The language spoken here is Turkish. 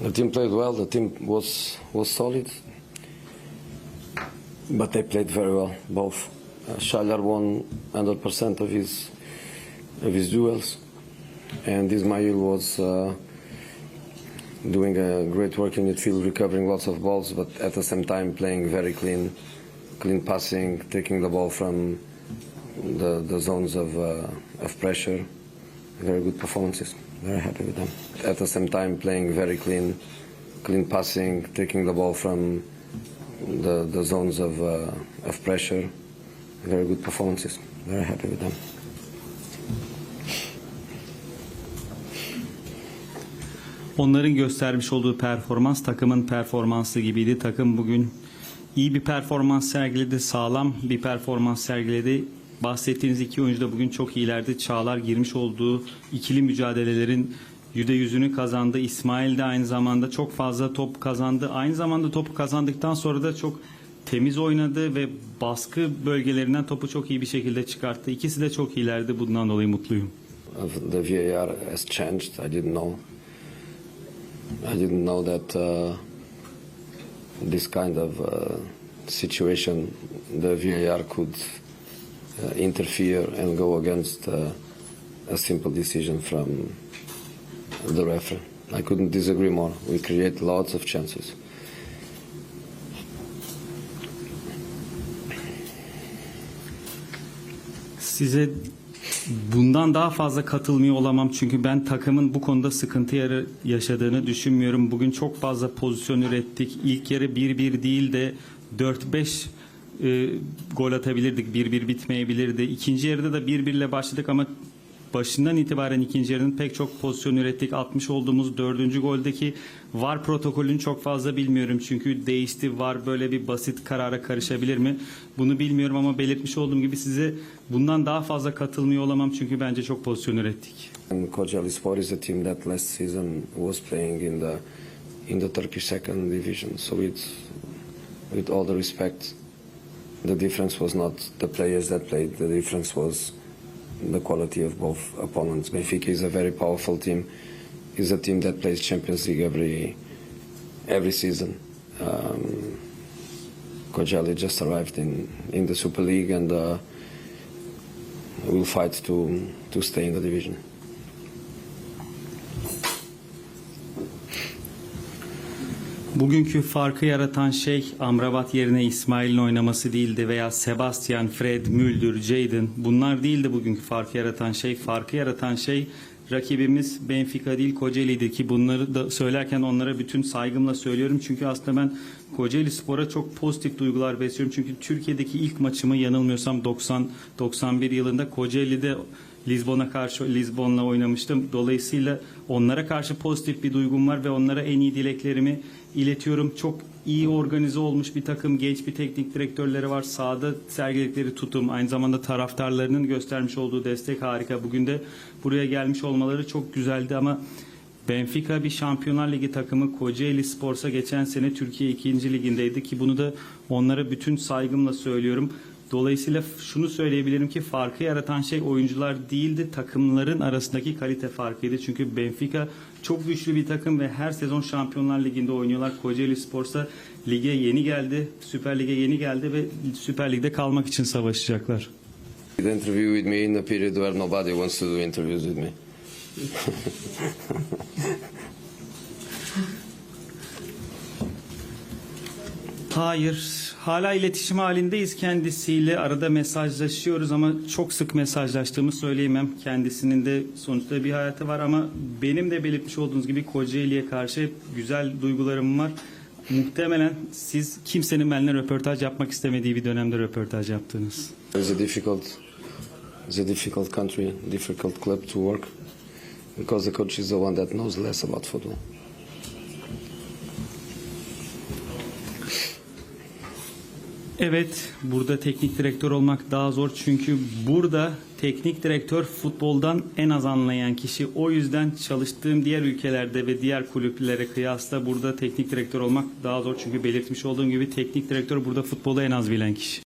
The team played well. The team was was solid, but they played very well. Both. Uh, won 100% of his of his duels, and Ismail was uh, doing a great work in midfield, recovering lots of balls, but at the same time playing very clean, clean passing, taking the ball from the, the zones of uh, of pressure. Very good performances. Very happy with them. At the same time, playing very clean, clean passing, taking the ball from the, the zones of, uh, of pressure. Very good performances. Very happy with them. Onların göstermiş olduğu performans takımın performansı gibiydi. Takım bugün iyi bir performans sergiledi, sağlam bir performans sergiledi. Bahsettiğiniz iki oyuncu da bugün çok iyilerdi. Çağlar girmiş olduğu ikili mücadelelerin %100'ünü kazandı. İsmail de aynı zamanda çok fazla top kazandı. Aynı zamanda topu kazandıktan sonra da çok temiz oynadı ve baskı bölgelerinden topu çok iyi bir şekilde çıkarttı. İkisi de çok iyilerdi. Bundan dolayı mutluyum. The VAR has changed. I didn't know. I didn't know that uh, this kind of uh, situation, the VAR could interfere and go against uh, a simple decision from the referee. I couldn't disagree more. We create lots of chances. Size bundan daha fazla katılmıyor olamam çünkü ben takımın bu konuda sıkıntı yaşadığını düşünmüyorum. Bugün çok fazla pozisyon ürettik. İlk yarı 1-1 değil de 4-5 e, gol atabilirdik. 1-1 bitmeyebilirdi. İkinci yarıda da 1-1 ile başladık ama başından itibaren ikinci yarının pek çok pozisyon ürettik. Atmış olduğumuz dördüncü goldeki VAR protokolünü çok fazla bilmiyorum. Çünkü değişti. VAR böyle bir basit karara karışabilir mi? Bunu bilmiyorum ama belirtmiş olduğum gibi size bundan daha fazla katılmıyor olamam. Çünkü bence çok pozisyon ürettik. Kocaeli Spor is a team that last season was playing in the in the Turkish second division. So with with all the respect, the difference was not the players that played. The difference was the quality of both opponents. Benfica is a very powerful team. Is a team that plays Champions League every every season. Um, Kocaeli just arrived in in the Super League and uh, will fight to to stay in the division. Bugünkü farkı yaratan şey Amrabat yerine İsmail'in oynaması değildi veya Sebastian, Fred, Müldür, Jadon bunlar değildi bugünkü farkı yaratan şey. Farkı yaratan şey rakibimiz Benfica değil Kocaeli'ydi ki bunları da söylerken onlara bütün saygımla söylüyorum. Çünkü aslında ben Kocaeli Spor'a çok pozitif duygular besliyorum. Çünkü Türkiye'deki ilk maçımı yanılmıyorsam 90-91 yılında Kocaeli'de Lizbon'a karşı Lizbon'la oynamıştım. Dolayısıyla onlara karşı pozitif bir duygum var ve onlara en iyi dileklerimi iletiyorum. Çok iyi organize olmuş bir takım, genç bir teknik direktörleri var. Sahada sergiledikleri tutum, aynı zamanda taraftarlarının göstermiş olduğu destek harika. Bugün de buraya gelmiş olmaları çok güzeldi ama Benfica bir Şampiyonlar Ligi takımı Kocaeli Spor'sa geçen sene Türkiye 2. ligindeydi ki bunu da onlara bütün saygımla söylüyorum. Dolayısıyla şunu söyleyebilirim ki farkı yaratan şey oyuncular değildi, takımların arasındaki kalite farkıydı. Çünkü Benfica çok güçlü bir takım ve her sezon Şampiyonlar Ligi'nde oynuyorlar. Kocaeli Spor'sa lige yeni geldi, Süper Lig'e yeni geldi ve Süper Lig'de kalmak için savaşacaklar. did interview with me in a period where nobody wants to do interviews with me. Hayır. Hala iletişim halindeyiz kendisiyle. Arada mesajlaşıyoruz ama çok sık mesajlaştığımı söyleyemem. Kendisinin de sonuçta bir hayatı var ama benim de belirtmiş olduğunuz gibi Kocaeli'ye karşı güzel duygularım var. Muhtemelen siz kimsenin benimle röportaj yapmak istemediği bir dönemde röportaj yaptınız. It's a difficult, it's a difficult country, difficult club to work because the coach is the one that knows less about football. Evet, burada teknik direktör olmak daha zor çünkü burada teknik direktör futboldan en az anlayan kişi. O yüzden çalıştığım diğer ülkelerde ve diğer kulüplere kıyasla burada teknik direktör olmak daha zor çünkü belirtmiş olduğum gibi teknik direktör burada futbolu en az bilen kişi.